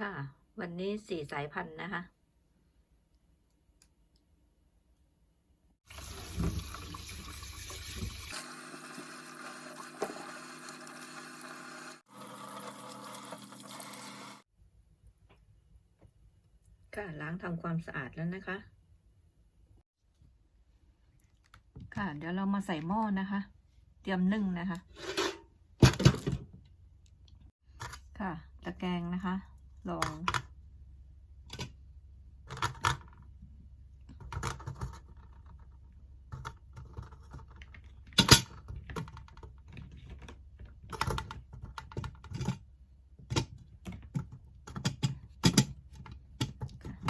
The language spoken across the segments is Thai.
ค่ะ วันนี้สี่สายพันธุ์นะคะ ค่ะล้างทำความสะอาดแล้วนะคะ ค่ะ เดี๋ยวเรามาใส่หม้อนะคะ เตรียมนึ่งนะคะ ค่ะ ตะแกรงนะคะ ลอง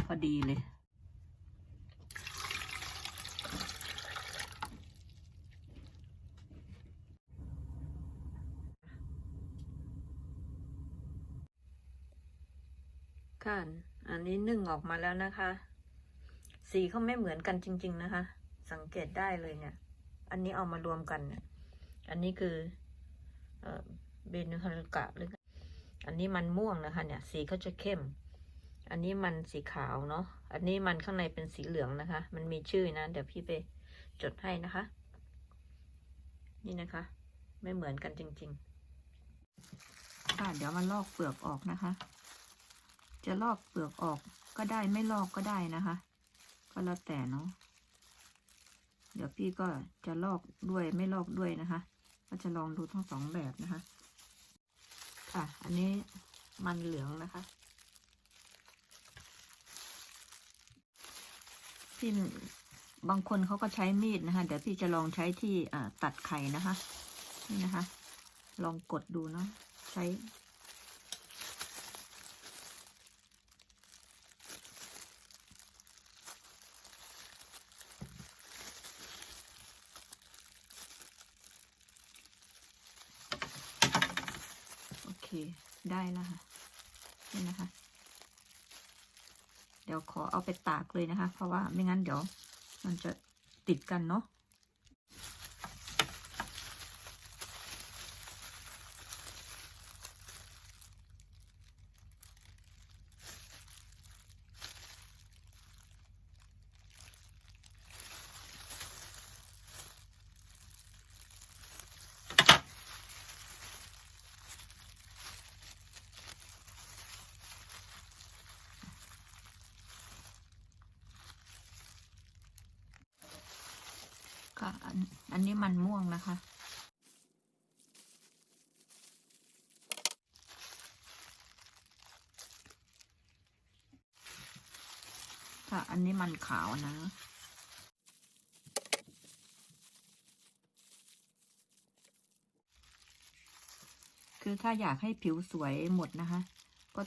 พอดีเลย ค่ะ อันนี้นึ่งออกมาแล้วนะคะ สีเขาไม่เหมือนกันจริง ๆ นะคะ สังเกตได้เลยเนี่ย อันนี้เอามารวมกันเนี่ย อันนี้คือเบนฮารุกะหรืออันนี้มันม่วงนะคะ เนี่ย สีเขาจะเข้ม อันนี้มันสีขาวเนาะ อันนี้มันข้างในเป็นสีเหลืองนะคะ มันมีชื่อนะ เดี๋ยวพี่ไปจดให้นะคะ นี่นะคะ ไม่เหมือนกันจริง ๆ ค่ะ เดี๋ยวมาลอกเปลือกออกนะคะ จะลอกเปลือกออกก็ได้ไม่ลอกก็ได้นะคะ ก็แล้วแต่เนาะเดี๋ยวพี่ก็จะลอกด้วยไม่ลอกด้วยนะคะ ก็จะลองดูทั้งสองแบบนะคะ ค่ะ อันนี้มันเหลืองนะคะพี่บางคนเขาก็ใช้มีดนะคะ เดี๋ยวพี่จะลองใช้ที่ตัดไข่นะคะ นี่นะคะ ลองกดดูเนาะใช้ ได้แล้วค่ะนี่นะคะ เดี๋ยวขอเอาไปตากเลยนะคะ เพราะว่าไม่งั้นเดี๋ยวมันจะติดกันเนาะ ค่ะ อันอันนี้มันม่วงนะคะ ค่ะ อันนี้มันขาวนะคือถ้าอยากให้ผิวสวยหมดนะคะ ก็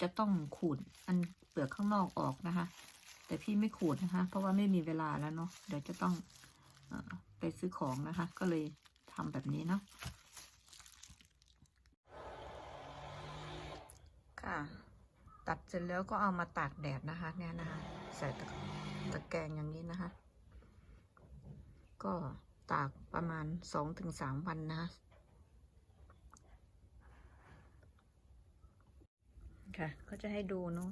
จะต้องขูดอันเปลือกข้างนอกออกนะคะ แต่พี่ไม่ขูดนะคะ เพราะว่าไม่มีเวลาแล้วเนาะเดี๋ยวจะต้องอ ไปซื้อของนะคะ ก็เลยทำแบบนี้เนาะค่ะ ตัดเสร็จแล้วก็เอามาตากแดดนะคะเนี่ยนะคะใส่ตะตะแกรงอย่างนี้นะคะ ก็ตากประมาณสองถึงสามวันนะคะค่ะ ก็จะให้ดูเนาะ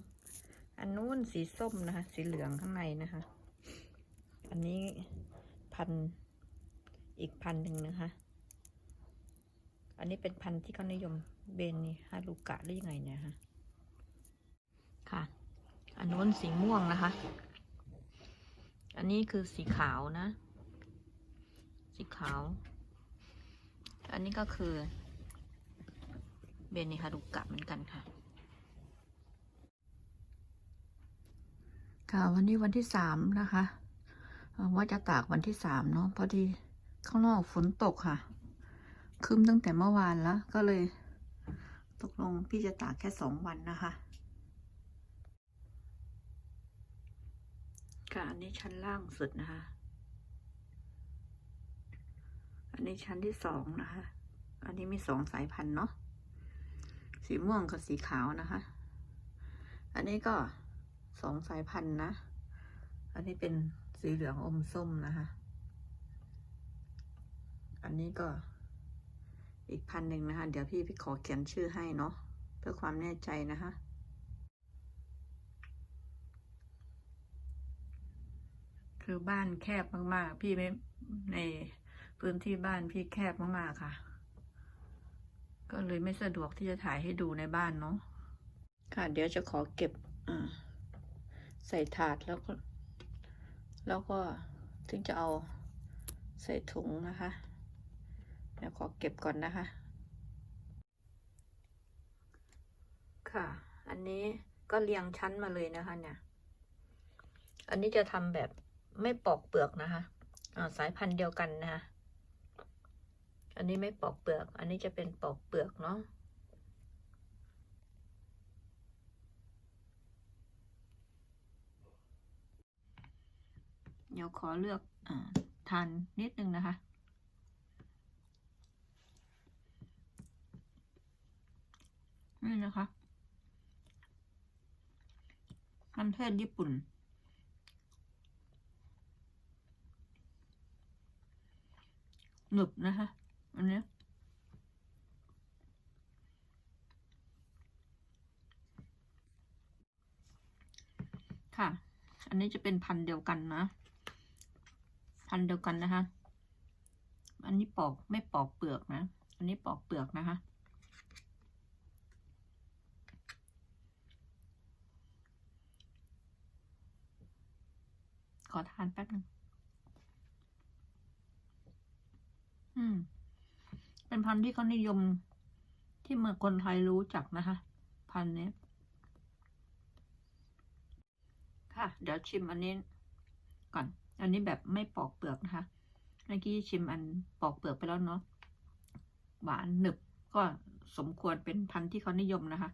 อันนู้นสีส้มนะคะ สีเหลืองข้างในนะคะ อันนี้พันธุ์ อีกพันหนึ่งนะคะ อันนี้เป็นพันที่เขานิยมเบนนี่ฮารุกะหรือยังไงเนี่ยคะค่ะ อันนู้นสีม่วงนะคะ อันนี้คือสีขาวนะ สีขาว อันนี้ก็คือเบนนิฮารุกะเหมือนกันค่ะ ค่ะวันนี้วันที่สามนะคะว่าจะตากวันที่สามเนาะพอดี ข้างนอกฝนตกค่ะครึ้มตั้งแต่เมื่อวานแล้ว ก็เลย ตกลงพี่จะตากแค่สองวันนะคะ ค่ะ อันนี้ชั้นล่างสุดนะคะ อันนี้ชั้นที่สองนะคะ อันนี้มีสองสายพันธุ์เนาะ สีม่วงกับสีขาวนะคะ อันนี้ก็สองสายพันธุ์นะ อันนี้เป็นสีเหลืองอมส้มนะคะ อันนี้ก็อีกพันหนึ่งนะคะ เดี๋ยวพี่พี่ขอเขียนชื่อให้เนาะเพื่อความแน่ใจนะคะคือบ้านแคบมาก ๆ พี่ไม่ในพื้นที่บ้านพี่แคบมาก ๆ ค่ะ ก็เลยไม่สะดวกที่จะถ่ายให้ดูในบ้านเนาะค่ะ เดี๋ยวจะขอเก็บใส่ถาดแล้วก็ แล้วก็ถึงจะเอาใส่ถุงนะคะ ดี๋ยวขอเก็บก่อนนะคะ ค่ะ อันนี้ก็เรียงชั้นมาเลยนะคะ เนี่ย อันนี้จะทำแบบไม่ปอกเปลือกนะคะาสายพันธุ์เดียวกันนะคะอันนี้ไม่ปอกเปลือก อันนี้จะเป็นปอกเปลือกเนาะเดี๋ยวขอเลือกอทานนิดนึงนะคะ นี่นะคะมันเทศญี่ปุ่น หนึบนะคะอันนี้ค่ะ อันนี้จะเป็นพันเดียวกันนะ พันเดียวกันนะคะ อันนี้ปอกไม่ปอกเปลือกนะ อันนี้ปอกเปลือกนะคะ ขอทานแป๊บนึงอืม เป็นพันธุ์ที่เขานิยม ที่เมื่อคนไทยรู้จักนะคะ พันธุ์นี้ ค่ะ เดี๋ยวชิมอันนี้ก่อน อันนี้แบบไม่ปอกเปลือกนะคะ เมื่อกี้ชิมอันปอกเปลือกไปแล้วเนาะ หวานหนึบ ก็สมควรเป็นพันธุ์ที่เขานิยมนะคะ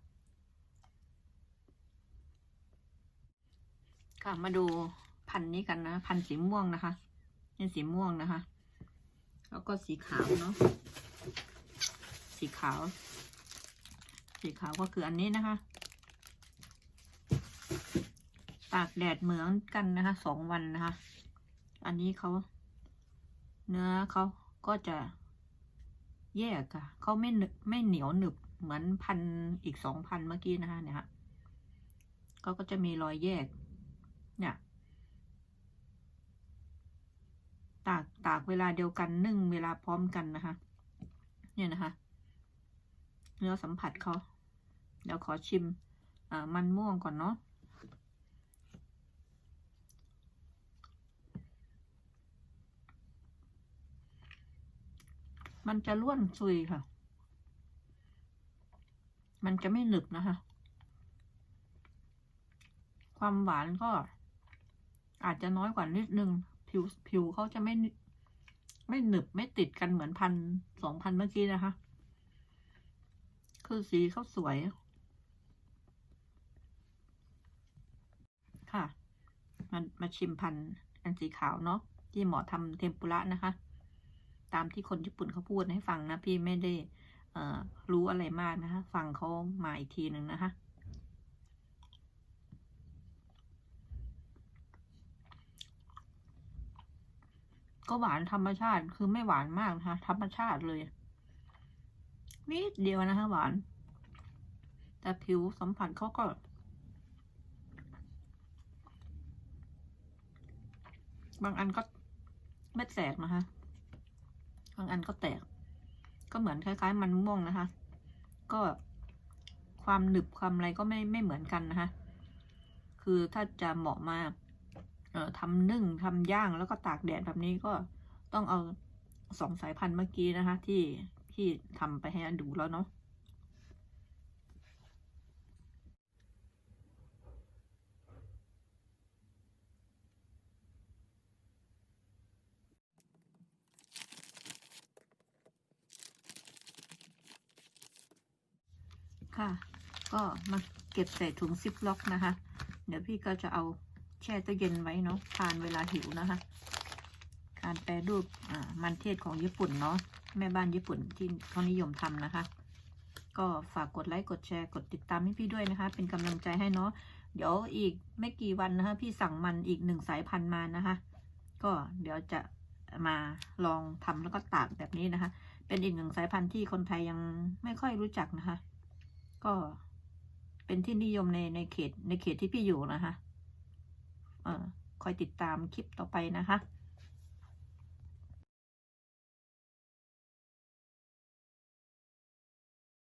ค่ะ มาดู พันนี้กันนะ พันสีม่วงนะคะเป็นสีม่วงนะคะ แล้วก็สีขาวเนาะสีขาว สีขาวก็คืออันนี้นะคะ ตากแดดเหมือนกันนะคะสองวันนะคะ อันนี้เขาเนื้อเขาก็จะแยกค่ะเขาไม่หนึบไม่เหนียวหนึบเหมือนพันอีกสองพันเมื่อกี้นะคะเนี่ยฮะเขาก็จะมีรอยแยก เนี่ย ตากตากเวลาเดียวกันนึ่งเวลาพร้อมกันนะคะ เนี่ยนะคะ เนื้อสัมผัสเขาเดี๋ยวขอชิมมันม่วงก่อนเนาะมันจะร่วนซุยค่ะ มันจะไม่หนึบนะคะ ความหวานก็อาจจะน้อยกว่านิดนึง ผิวผิวเขาจะไม่ ไม่หนึบไม่ติดกันเหมือนพันสองพันเมื่อกี้นะคะ คือสีเขาสวย ค่ะ มันมาชิมพันอันสีขาวเนาะที่หมอทำเทมปุระนะคะ ตามที่คนญี่ปุ่นเขาพูดให้ฟังนะ พี่ไม่ได้รู้อะไรมากนะคะ ฟังเขามาอีกทีหนึ่งนะคะ ก็หวานธรรมชาติคือไม่หวานมากนะคะธรรมชาติเลย นิดเดียวนะคะ หวาน แต่ผิวสัมผัสเขาก็ บางอันก็ไม่แตกนะคะ บางอันก็แตก ก็เหมือนคล้าย ๆ มันม่วงนะคะ ก็ความหนึบความอะไรก็ไม่ไม่เหมือนกันนะคะ คือถ้าจะเหมาะมาเอ่อ ทำนึ่งทำย่างแล้วก็ตากแดดแบบนี้ก็ต้องเอาสองสายพันธุ์เมื่อกี้นะคะ ที่ที่ทำไปให้ดูแล้วเนาะค่ะ ก็มาเก็บใส่ถุงซิปล็อกนะคะ เดี๋ยวพี่ก็จะเอา แช่ตู้เย็นไว้เนาะทานเวลาหิวนะคะ การแปรรูปมันเทศของญี่ปุ่นเนาะแม่บ้านญี่ปุ่นที่เขานิยมทำนะคะ ก็ฝากกดไลค์กดแชร์กดติดตามให้พี่ด้วยนะคะ เป็นกำลังใจให้เนาะเดี๋ยวอีกไม่กี่วันนะคะ พี่สั่งมันอีกหนึ่งสายพันธุ์มานะคะ ก็เดี๋ยวจะมาลองทำแล้วก็ตากแบบนี้นะคะ เป็นอีกหนึ่งสายพันธุ์ที่คนไทยยังไม่ค่อยรู้จักนะคะ ก็เป็นที่นิยมในในเขตในเขตที่พี่อยู่นะคะ คอยติดตามคลิปต่อไปนะคะ